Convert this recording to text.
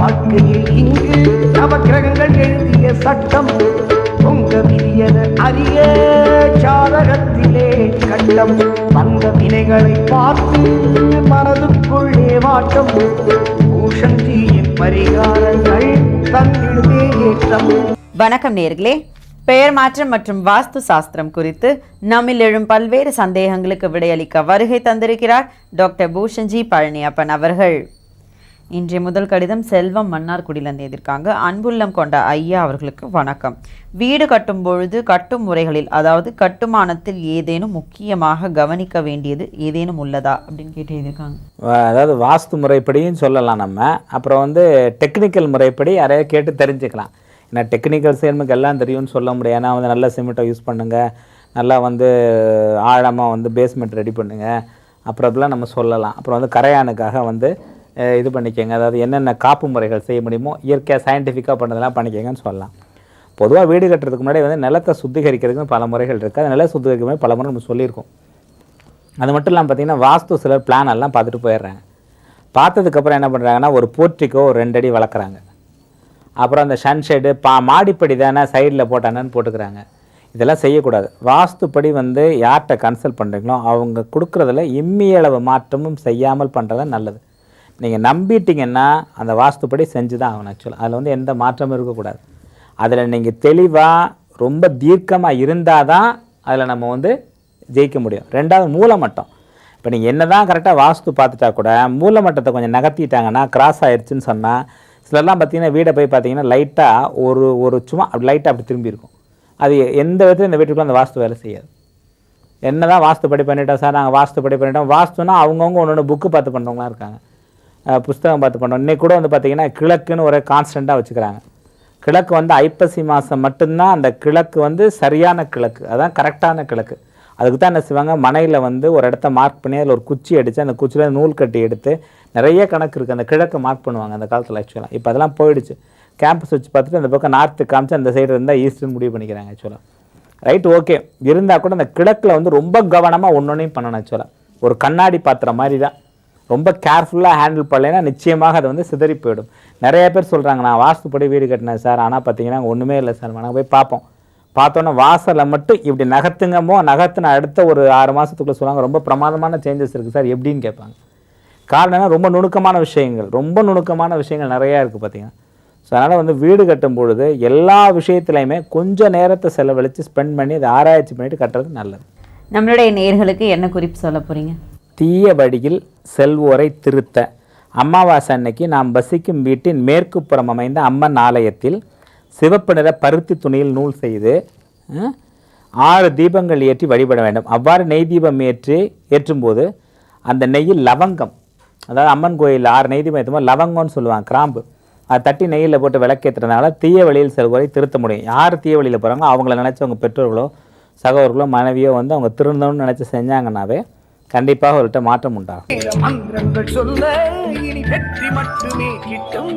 வாழ்க்கையில் இங்கு நவக்கிரகங்கள் எழுதிய சட்டம் உங்க விதியன அரிய சாதகத்திலே கண்டம். வந்த வினைகளை பார்த்து மனதுக்குள்ளே வாட்டம் பூஷந்தியின் பரிகாரங்கள் தந்திடுமே ஏற்றம். வணக்கம் நேர்களே. பெயர் மாற்றம் மற்றும் வாஸ்து சாஸ்திரம் குறித்து நம்மில் எழும் பல்வேறு சந்தேகங்களுக்கு விடையளிக்க வருகை தந்திருக்கிறார் டாக்டர் பூஷன்ஜி பழனியப்பன் அவர்கள். இன்றைய முதல் கடிதம் செல்வம் மன்னார்குடியிலிருந்து எதிர்க்காங்க. அன்புள்ளம் கொண்ட ஐயா அவர்களுக்கு வணக்கம். வீடு கட்டும் பொழுது கட்டும் முறைகளில் அதாவது கட்டுமானத்தில் ஏதேனும் முக்கியமாக கவனிக்க வேண்டியது ஏதேனும் உள்ளதா அப்படின்னு கேட்டு எழுதியிருக்காங்க அதாவது வாஸ்து முறைப்படியும் சொல்லலாம் நம்ம. அப்புறம் வந்து டெக்னிக்கல் முறைப்படி யாரையா கேட்டு தெரிஞ்சுக்கலாம். ஏன்னா டெக்னிக்கல் சேர்முக்கு எல்லாம் தெரியும்னு சொல்ல முடியாது. ஏன்னா வந்து நல்ல சிமெண்ட்டை யூஸ் பண்ணுங்கள் நல்லா வந்து ஆழமாக வந்து பேஸ்மெண்ட் ரெடி பண்ணுங்கள் அப்புறம் அதெல்லாம் நம்ம சொல்லலாம். அப்புறம் வந்து கரையானுக்காக வந்து இது பண்ணிக்கோங்க. அதாவது என்னென்ன காப்பு முறைகள் செய்ய முடியுமோ இயற்கையாக சயின்டிஃபிக்காக பண்ணதெல்லாம் பண்ணிக்கோங்கன்னு சொல்லலாம். பொதுவாக வீடு கட்டுறதுக்கு முன்னாடி வந்து நிலத்தை சுத்திகரிக்கிறதுக்கு பல முறைகள் இருக்குது அந்த நிலத்தை சுத்திகரிக்கும் பல முறை நம்ம சொல்லியிருக்கோம். அது மட்டும் இல்லாமல் பார்த்தீங்கன்னா வாஸ்து சிலர் பிளான் எல்லாம் பார்த்துட்டு போயிடுறாங்க. பார்த்ததுக்கப்புறம் என்ன பண்ணுறாங்கன்னா ஒரு போர்ட்டிக்கோ ஒரு ரெண்டு அடி வளர்க்குறாங்க. அப்புறம் அந்த சன்ஷெட்டு பா மாடிப்படி தானே சைடில் போட்டானன்னு போட்டுக்கிறாங்க. இதெல்லாம் செய்யக்கூடாது. வாஸ்துப்படி வந்து யார்கிட்ட கன்சல்ட் பண்ணுறீங்களோ அவங்க கொடுக்குறதுல இம்மியளவு மாற்றமும் செய்யாமல் பண்ணுறது நல்லது. நீங்கள் நம்பிட்டீங்கன்னா அந்த வாஸ்துப்படி செஞ்சு தான் ஆகணும் ஆக்சுவலாக அதில் வந்து எந்த மாற்றமும் இருக்கக்கூடாது. அதில் நீங்கள் தெளிவாக ரொம்ப தீர்க்கமாக இருந்தால் தான் அதில் நம்ம வந்து ஜெயிக்க முடியும். ரெண்டாவது மூலமட்டம். இப்போ நீங்கள் என்ன தான் கரெக்டாக வாஸ்து பார்த்துட்டா கூட மூலமட்டத்தை கொஞ்சம் நகர்த்திட்டாங்கன்னா கிராஸ் ஆயிடுச்சுன்னு சொன்னால் சிலர்லாம் பார்த்தீங்கன்னா வீடை போய் பார்த்தீங்கன்னா லைட்டாக ஒரு ஒரு சும்மா அப்படி லைட்டாக அப்படி திரும்பி இருக்கும். அது எந்த விதத்தில் இந்த வீட்டுக்குள்ள அந்த வாஸ்து வேலை செய்யாது. என்ன தான் வாஸ்துப்படி பண்ணிட்டோம் சார் நாங்கள் வாஸ்துப்படி பண்ணிட்டோம். வாஸ்துனா அவங்கவுங்க ஒன்று ஒன்று புக்கு பார்த்து பண்ணுறவங்களாம் இருக்காங்க. புஸ்தகம் பார்த்து பண்ணோம் இன்னைக்கு கூட வந்து பார்த்திங்கன்னா கிழக்குன்னு ஒரு கான்ஸ்டண்ட்டாக வச்சுக்கிறாங்க. கிழக்கு வந்து ஐப்பசி மாதம் மட்டும்தான் அந்த கிழக்கு வந்து சரியான கிழக்கு. அதான் கரெக்டான கிழக்கு. அதுக்கு தான் என்ன செய்வாங்க? மனையில் வந்து ஒரு இடத்த மார்க் பண்ணி அதில் ஒரு குச்சி அடித்து அந்த குச்சியில் நூல் கட்டி எடுத்து நிறைய கணக்கு இருக்குது அந்த கிழக்கு மார்க் பண்ணுவாங்க அந்த காலத்தில் ஆக்சுவலாக இப்போ அதெல்லாம் போயிடுச்சு. கேம்பஸ் வச்சு பார்த்துட்டு அந்த பக்கம் நார்த்து காமிச்சு அந்த சைடு இருந்தால் ஈஸ்ட்னு முடிவு பண்ணிக்கிறாங்க ஆக்சுவலாக ரைட் ஓகே இருந்தால் கூட அந்த கிழக்கில் வந்து ரொம்ப கவனமாக ஒன்று ஒன்றையும் பண்ணணும் ஆக்சுவலாக ஒரு கண்ணாடி பாத்திரம் மாதிரி தான் ரொம்ப கேர்ஃபுல்லாக ஹேண்டில் பண்ணலைன்னா நிச்சயமாக அது வந்து சிதறி போயிடும். நிறைய பேர் சொல்கிறாங்க நான் வாஸ்துப்படி வீடு கட்டினேன் சார். ஆனால் பார்த்தீங்கன்னா ஒன்றுமே இல்லை சார். நாங்கள் போய் பார்ப்போம். பார்த்தோன்னே வாசலை மட்டும் இப்படி நகர்த்துங்கமோ நகர்த்தின அடுத்த ஒரு ஆறு மாதத்துக்குள்ளே சொல்லுவாங்க. ரொம்ப பிரமாதமான சேஞ்சஸ் இருக்குது சார். எப்படின்னு கேட்பாங்க. காரணம் என்ன? ரொம்ப நுணுக்கமான விஷயங்கள். ரொம்ப நுணுக்கமான விஷயங்கள் நிறையா இருக்குது பார்த்தீங்கன்னா ஸோ அதனால் வந்து வீடு கட்டும் பொழுது எல்லா விஷயத்துலையுமே கொஞ்சம் நேரத்தை செலவழித்து ஸ்பெண்ட் பண்ணி அதை ஆராய்ச்சி பண்ணிட்டு கட்டுறது நல்லது. நம்மளுடைய நேர்களுக்கு என்ன குறிப்பு சொல்ல போறீங்க? தீய வழியில் செல்வோரை திருத்த. அமாவாசை அன்னைக்கு நாம் வசிக்கும் வீட்டின் மேற்கு புறம் அமைந்த அம்மன் ஆலயத்தில் சிவப்பு நிற பருத்தி துணியில் நூல் செய்து ஆறு தீபங்கள் ஏற்றி வழிபட வேண்டும். அவ்வாறு நெய் தீபம் ஏற்றி ஏற்றும்போது அந்த நெய்யில் லவங்கம் அதாவது அம்மன் கோயில் ஆறு நெய் தீபம் ஏற்றும்போது லவங்கம்னு சொல்லுவாங்க கிராம்பு. அதை தட்டி நெய்யில் போட்டு விளக்கேற்றுறதுனால தீய வழியில் செல்வோரை திருத்த முடியும். யார் தீய வழியில் போகிறாங்களோ அவங்கள நினச்சி அவங்க பெற்றோர்களோ சகோதரர்களோ மனைவியோ வந்து அவங்க திருந்தணும்னு நினச்சி செஞ்சாங்கன்னாவே கண்டிப்பாக அவர்கிட்ட மாற்றம் உண்டாகும். சொல்ல இனி வெற்றி மட்டுமே கிட்டும்.